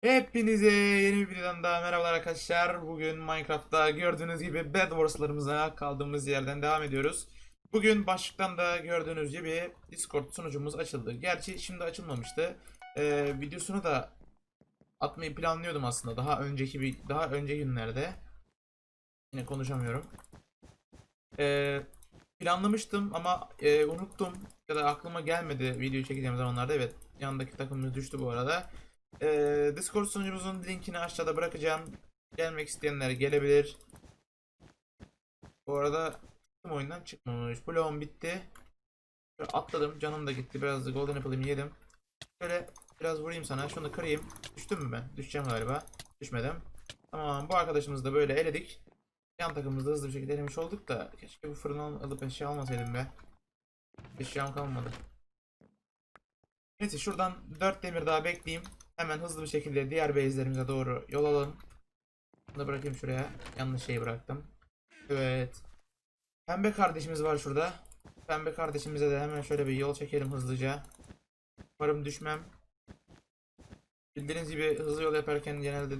Hepinize yeni bir videodan daha merhabalar arkadaşlar. Bugün Minecraft'ta gördüğünüz gibi Bed Wars'larımıza kaldığımız yerden devam ediyoruz. Bugün başlıktan da gördüğünüz gibi Discord sunucumuz açıldı. Gerçi şimdi açılmamıştı. Ee, videosunu da atmayı planlıyordum aslında daha önceki bir daha önce günlerde. Yine konuşamıyorum. Ee, planlamıştım ama e, unuttum ya da aklıma gelmedi video çekeceğim zamanlarda. Evet, yanındaki takımımız düştü bu arada. Ee, Discord sunucumuzun linkini aşağıda bırakacağım. Gelmek isteyenler gelebilir. Bu arada çıktım oyundan çıkmamış. Bloğum bitti. Şöyle atladım. Canım da gitti. Biraz da golden apple'ımı yedim. Şöyle biraz vurayım sana. Şunu kırayım. Düştüm mü ben? Düşeceğim galiba. Düşmedim. Tamam. Bu arkadaşımızı da böyle eledik. Yan takımımızda hızlı bir şekilde elemiş olduk da. Keşke bu fırını al- alıp eşya almasaydım be. Eşyam kalmadı. Neyse şuradan 4 demir daha bekleyeyim. Hemen hızlı bir şekilde diğer base'lerimize doğru yol alalım. Bunu da bırakayım şuraya. Yanlış şeyi bıraktım. Evet. Pembe kardeşimiz var şurada. Pembe kardeşimize de hemen şöyle bir yol çekelim hızlıca. Umarım düşmem. Bildiğiniz gibi hızlı yol yaparken genelde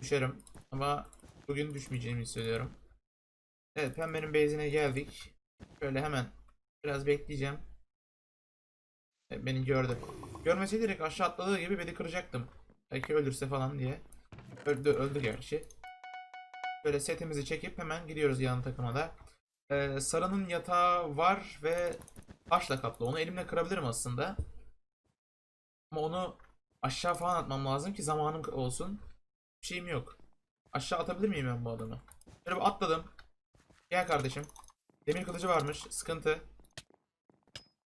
düşerim. Ama bugün düşmeyeceğimi hissediyorum. Evet pembenin base'ine geldik. Şöyle hemen biraz bekleyeceğim. Evet, beni gördü. Görmese direkt aşağı atladığı gibi beni kıracaktım. Belki ölürse falan diye. Öldü, öldü gerçi. Böyle setimizi çekip hemen gidiyoruz yan takıma da. Ee, Sarı'nın yatağı var ve taşla kaplı. Onu elimle kırabilirim aslında. Ama onu aşağı falan atmam lazım ki zamanım olsun. Bir şeyim yok. Aşağı atabilir miyim ben bu adamı? Böyle bir atladım. Gel kardeşim. Demir kılıcı varmış. Sıkıntı.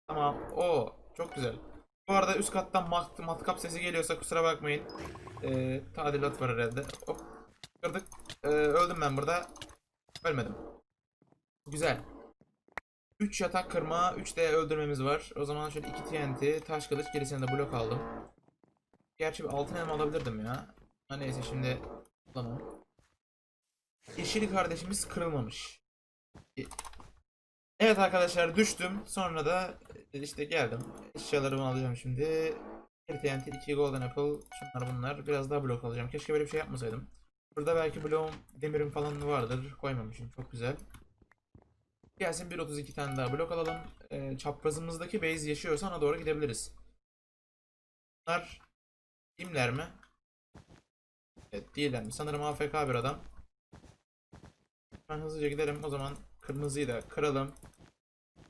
Tamam. O çok güzel. Bu arada üst kattan mat matkap sesi geliyorsa kusura bakmayın. Ee, tadilat var herhalde. Hop. Kırdık. Ee, öldüm ben burada. Ölmedim. Güzel. 3 yatak kırma, 3 de öldürmemiz var. O zaman şöyle 2 TNT, taş kılıç, gerisini de blok aldım. Gerçi bir altın elma alabilirdim ya. Ha neyse şimdi tamam. Yeşil kardeşimiz kırılmamış. Evet arkadaşlar düştüm. Sonra da e, işte geldim. Eşyalarımı alacağım şimdi. Bir TNT, 2 Golden Apple, şunlar bunlar. Biraz daha blok alacağım. Keşke böyle bir şey yapmasaydım. Burada belki bloğum, demirim falan vardır. Koymamışım. Çok güzel. Gelsin 1.32 tane daha blok alalım. Ee, çaprazımızdaki base yaşıyorsa ona doğru gidebiliriz. Bunlar kimler mi? Evet değiller mi? Sanırım AFK bir adam. Ben hızlıca gidelim. O zaman kırmızıyı da kıralım.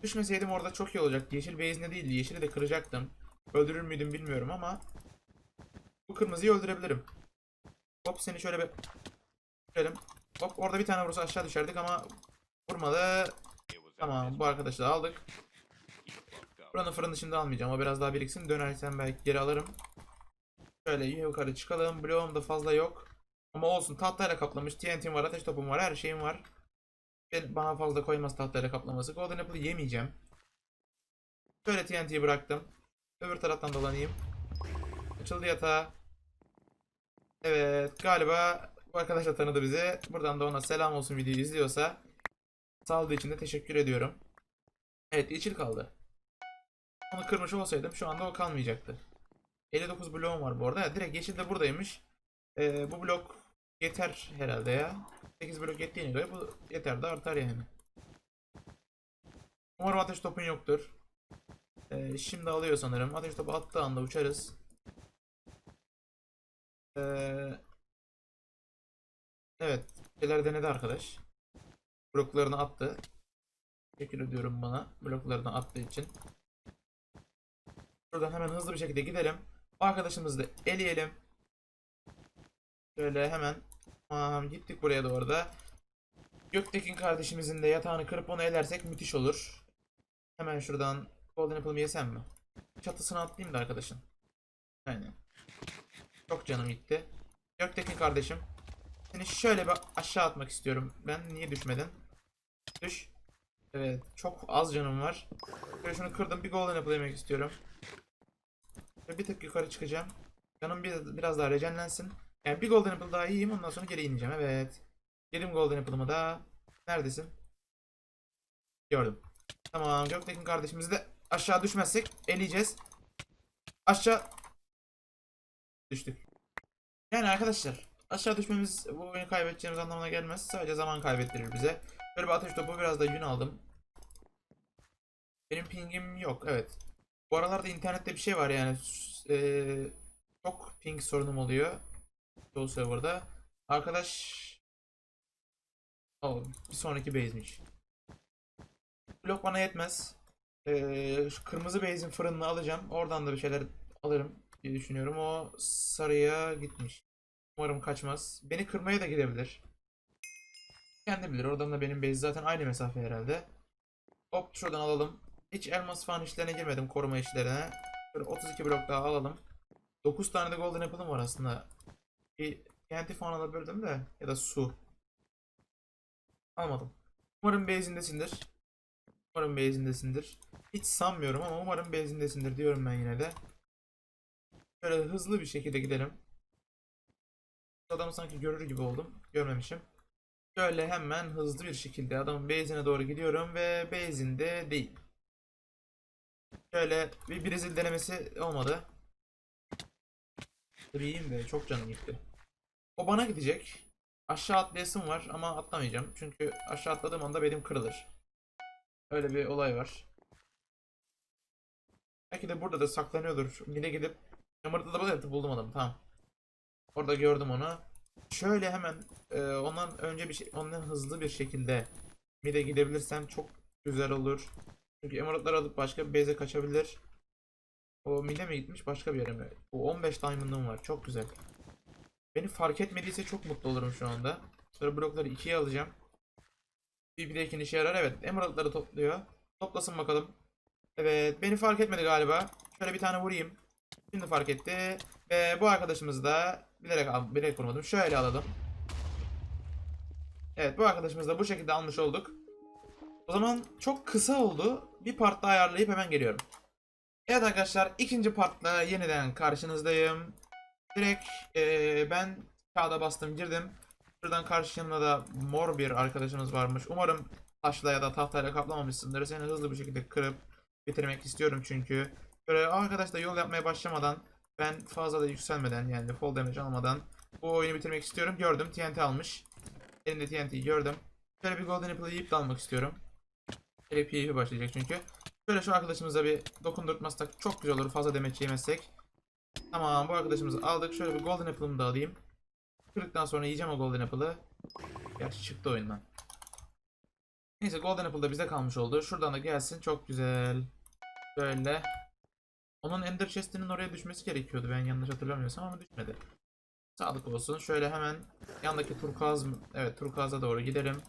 Düşmeseydim orada çok iyi olacak. Yeşil base'ine değil, yeşili de kıracaktım. Öldürür müydüm bilmiyorum ama bu kırmızıyı öldürebilirim. Hop seni şöyle bir Şöyle. Hop orada bir tane vursa aşağı düşerdik ama vurmadı. Tamam bu arkadaşı da aldık. Buranın fırını şimdi almayacağım. O biraz daha biriksin. Dönersem belki geri alırım. Şöyle yukarı çıkalım. Bloğum da fazla yok. Ama olsun tahtayla kaplamış. TNT'm var, ateş topum var, her şeyim var. Ben, bana fazla koymaz tahtayla kaplaması. Golden Apple'ı yemeyeceğim. Şöyle TNT'yi bıraktım. Öbür taraftan dolanayım. Açıldı yatağı. Evet galiba bu arkadaş da tanıdı bizi. Buradan da ona selam olsun videoyu izliyorsa. Sağladığı için de teşekkür ediyorum. Evet yeşil kaldı. Onu kırmış olsaydım şu anda o kalmayacaktı. 59 bloğum var bu arada. Direkt yeşil de buradaymış. Ee, bu blok yeter herhalde ya. 8 blok yettiğine göre bu yeter de artar yani. Umarım ateş topun yoktur. Ee, şimdi alıyor sanırım. Ateş topu attığı anda uçarız. Ee, evet. Şeyler denedi arkadaş. Bloklarını attı. Teşekkür ediyorum bana. Bloklarını attığı için. Buradan hemen hızlı bir şekilde gidelim. O arkadaşımızı da eleyelim. Şöyle hemen. Tamam gittik buraya doğru da. Göktekin kardeşimizin de yatağını kırıp onu elersek müthiş olur. Hemen şuradan Golden Apple'ımı yesem mi? Çatısına atlayayım da arkadaşın. Aynen. Çok canım gitti. Göktekin kardeşim. Seni şöyle bir aşağı atmak istiyorum. Ben niye düşmedin? Düş. Evet. Çok az canım var. Şöyle şunu kırdım. Bir golden apple yemek istiyorum. Şöyle bir tık yukarı çıkacağım. Canım bir, biraz daha rejenlensin. Yani bir golden apple daha yiyeyim. Ondan sonra geri ineceğim. Evet. Yedim golden apple'ımı da. Neredesin? Gördüm. Tamam. Göktekin kardeşimizi de aşağı düşmezsek eleyeceğiz. Aşağı düştük. Yani arkadaşlar aşağı düşmemiz bu oyunu kaybedeceğimiz anlamına gelmez. Sadece zaman kaybettirir bize. Böyle bir ateş topu biraz da yün aldım. Benim pingim yok evet. Bu aralarda internette bir şey var yani. Eee, çok ping sorunum oluyor. Çoğu serverda. Arkadaş... Oh, bir sonraki base'miş. Blok bana yetmez. Eee, şu kırmızı base'in fırınını alacağım. Oradan da bir şeyler alırım diye düşünüyorum. O sarıya gitmiş. Umarım kaçmaz. Beni kırmaya da gidebilir. Kendi bilir. Oradan da benim base zaten aynı mesafe herhalde. Hop şuradan alalım. Hiç elmas falan işlerine girmedim koruma işlerine. Böyle 32 blok daha alalım. 9 tane de golden apple'ım var aslında. Bir TNT falan alabilirdim de ya da su. Almadım. Umarım base'indesindir. Umarım base'indesindir. Hiç sanmıyorum ama umarım base'indesindir diyorum ben yine de. Şöyle hızlı bir şekilde gidelim. Adamı sanki görür gibi oldum. Görmemişim. Şöyle hemen hızlı bir şekilde adamın base'ine doğru gidiyorum ve base'inde değil. Şöyle bir Brezil denemesi olmadı. Green de çok canım gitti. O bana gidecek. Aşağı atlayasım var ama atlamayacağım. Çünkü aşağı atladığım anda benim kırılır. Öyle bir olay var. Belki de burada da saklanıyordur. Yine gidip Yamırda da buldum adamı tamam. Orada gördüm onu. Şöyle hemen e, ondan önce bir şey ondan hızlı bir şekilde mid'e gidebilirsem çok güzel olur. Çünkü emerald'ları alıp başka bir base'e kaçabilir. O mid'e mi gitmiş başka bir yere mi? O 15 diamond'ım var çok güzel. Beni fark etmediyse çok mutlu olurum şu anda. Sonra blokları ikiye alacağım. De işe yarar evet. Emerald'ları topluyor. Toplasın bakalım. Evet beni fark etmedi galiba. Şöyle bir tane vurayım. Şimdi fark etti. Ve bu arkadaşımızı da bilerek, al, bilerek vurmadım. Şöyle alalım. Evet bu arkadaşımızı da bu şekilde almış olduk. O zaman çok kısa oldu. Bir part daha ayarlayıp hemen geliyorum. Evet arkadaşlar ikinci partla yeniden karşınızdayım. Direkt eee, ben kağıda bastım girdim. Şuradan karşımda da mor bir arkadaşımız varmış. Umarım taşla ya da tahtayla kaplamamışsındır. Seni hızlı bir şekilde kırıp bitirmek istiyorum çünkü. Böyle arkadaşla yol yapmaya başlamadan ben fazla da yükselmeden yani fall damage almadan bu oyunu bitirmek istiyorum. Gördüm TNT almış. Elinde TNT'yi gördüm. Şöyle bir golden apple yiyip de almak istiyorum. Şöyle PvP başlayacak çünkü. Şöyle şu arkadaşımıza bir dokundurtmazsak çok güzel olur fazla damage yemezsek. Tamam bu arkadaşımızı aldık. Şöyle bir golden apple'ımı da alayım. Kırdıktan sonra yiyeceğim o golden apple'ı. Gerçi çıktı oyundan. Neyse golden apple da bize kalmış oldu. Şuradan da gelsin çok güzel. Böyle. Onun Ender Chest'inin oraya düşmesi gerekiyordu ben yanlış hatırlamıyorsam ama düşmedi. Sağlık olsun. Şöyle hemen yandaki turkuaz mı? Evet turkuaza doğru gidelim.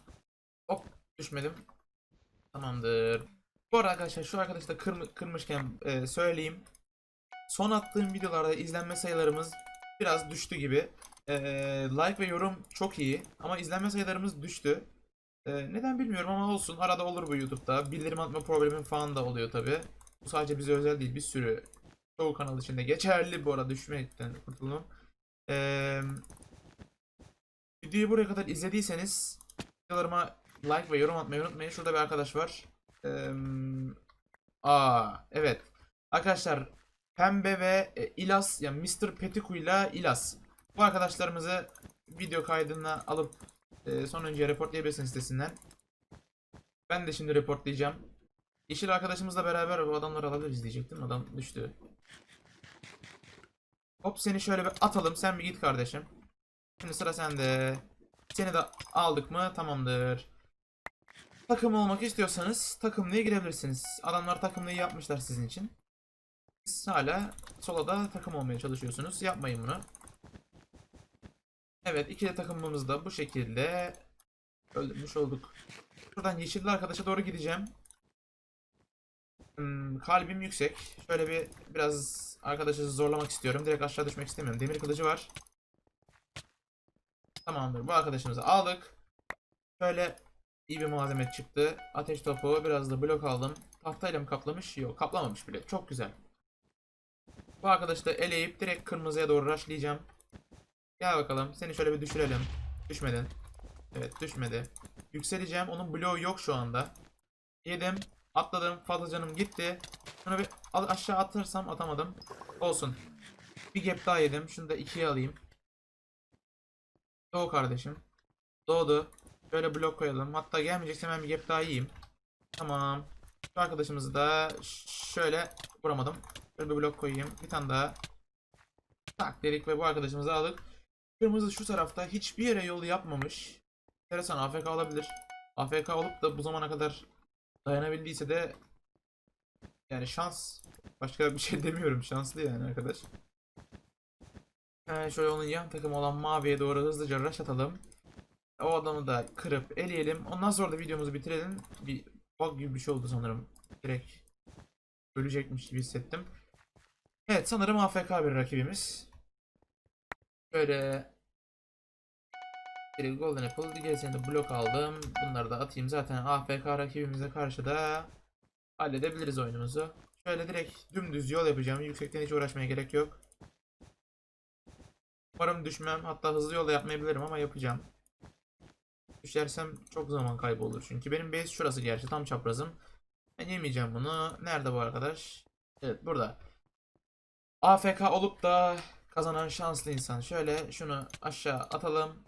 Hop düşmedim. Tamamdır. Bu arada arkadaşlar şu arkadaşı da kırm- kırmışken e, söyleyeyim. Son attığım videolarda izlenme sayılarımız biraz düştü gibi. E, like ve yorum çok iyi ama izlenme sayılarımız düştü. E, neden bilmiyorum ama olsun. Arada olur bu YouTube'da. Bildirim atma problemim falan da oluyor tabi. Bu sadece bize özel değil. Bir sürü çoğu kanal içinde geçerli bu arada düşmekten kurtulun. Ee, videoyu buraya kadar izlediyseniz videolarıma like ve yorum atmayı unutmayın. Şurada bir arkadaş var. Ee, aa evet. Arkadaşlar Pembe ve e, İlas yani Mr. Petiku ile İlas. Bu arkadaşlarımızı video kaydına alıp e, son önce reportlayabilirsiniz sitesinden. Ben de şimdi reportlayacağım. Yeşil arkadaşımızla beraber bu adamları alabiliriz diyecektim. Adam düştü. Hop seni şöyle bir atalım. Sen bir git kardeşim. Şimdi sıra sende. Seni de aldık mı? Tamamdır. Takım olmak istiyorsanız takımlıya girebilirsiniz. Adamlar takımlıyı yapmışlar sizin için. Siz hala solada takım olmaya çalışıyorsunuz. Yapmayın bunu. Evet ikili takımımızı da bu şekilde öldürmüş olduk. Şuradan yeşilli arkadaşa doğru gideceğim. Hmm, kalbim yüksek. Şöyle bir biraz arkadaşı zorlamak istiyorum. Direkt aşağı düşmek istemiyorum. Demir kılıcı var. Tamamdır. Bu arkadaşımızı aldık. Şöyle iyi bir malzeme çıktı. Ateş topu. Biraz da blok aldım. Tahtayla mı kaplamış? Yok kaplamamış bile. Çok güzel. Bu arkadaşı da eleyip direkt kırmızıya doğru rushlayacağım. Gel bakalım. Seni şöyle bir düşürelim. Düşmedin. Evet düşmedi. Yükseleceğim. Onun bloğu yok şu anda. Yedim. Atladım. Fazla canım gitti. Şunu bir aşağı atarsam atamadım. Olsun. Bir gap daha yedim. Şunu da ikiye alayım. Doğu kardeşim. Doğdu. Şöyle blok koyalım. Hatta gelmeyecekse hemen bir gap daha yiyeyim. Tamam. Şu arkadaşımızı da şöyle vuramadım. Şöyle blok koyayım. Bir tane daha. Tak dedik ve bu arkadaşımızı aldık. Kırmızı şu tarafta hiçbir yere yolu yapmamış. Enteresan AFK olabilir. AFK olup da bu zamana kadar dayanabildiyse de yani şans. Başka bir şey demiyorum. Şanslı yani arkadaş. Hemen şöyle onun yan takım olan maviye doğru hızlıca rush atalım. O adamı da kırıp eleyelim. Ondan sonra da videomuzu bitirelim. Bir bug gibi bir şey oldu sanırım. Direkt ölecekmiş gibi hissettim. Evet sanırım AFK bir rakibimiz. Şöyle bir Golden Apple gerisini de blok aldım. Bunları da atayım. Zaten AFK rakibimize karşı da halledebiliriz oyunumuzu. Şöyle direkt dümdüz yol yapacağım. Yüksekten hiç uğraşmaya gerek yok. Umarım düşmem. Hatta hızlı yolda yapmayabilirim ama yapacağım. Düşersem çok zaman kaybı olur. Çünkü benim base şurası gerçi tam çaprazım. Ben yemeyeceğim bunu. Nerede bu arkadaş? Evet burada. AFK olup da kazanan şanslı insan. Şöyle şunu aşağı atalım.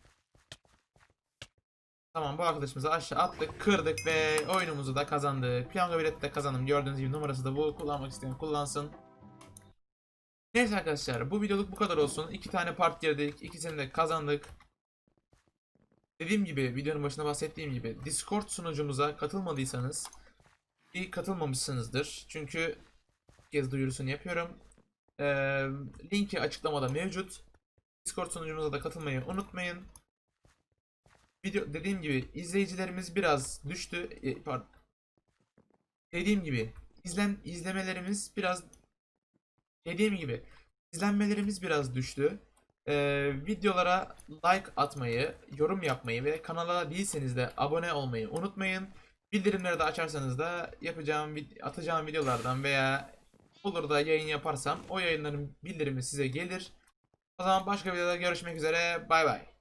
Tamam bu arkadaşımızı aşağı attık, kırdık ve oyunumuzu da kazandık. Piyango bileti de kazandım. Gördüğünüz gibi numarası da bu. Kullanmak isteyen kullansın. Neyse arkadaşlar bu videoluk bu kadar olsun. İki tane part girdik. ikisini de kazandık. Dediğim gibi videonun başında bahsettiğim gibi Discord sunucumuza katılmadıysanız iyi katılmamışsınızdır. Çünkü kez duyurusunu yapıyorum. Ee, linki açıklamada mevcut. Discord sunucumuza da katılmayı unutmayın. Video dediğim gibi izleyicilerimiz biraz düştü. E, pardon. Dediğim gibi izlen izlemelerimiz biraz dediğim gibi izlenmelerimiz biraz düştü. Ee, videolara like atmayı, yorum yapmayı ve kanala değilseniz de abone olmayı unutmayın. Bildirimleri de açarsanız da yapacağım, atacağım videolardan veya olur da yayın yaparsam o yayınların bildirimi size gelir. O zaman başka videoda görüşmek üzere. Bay bay.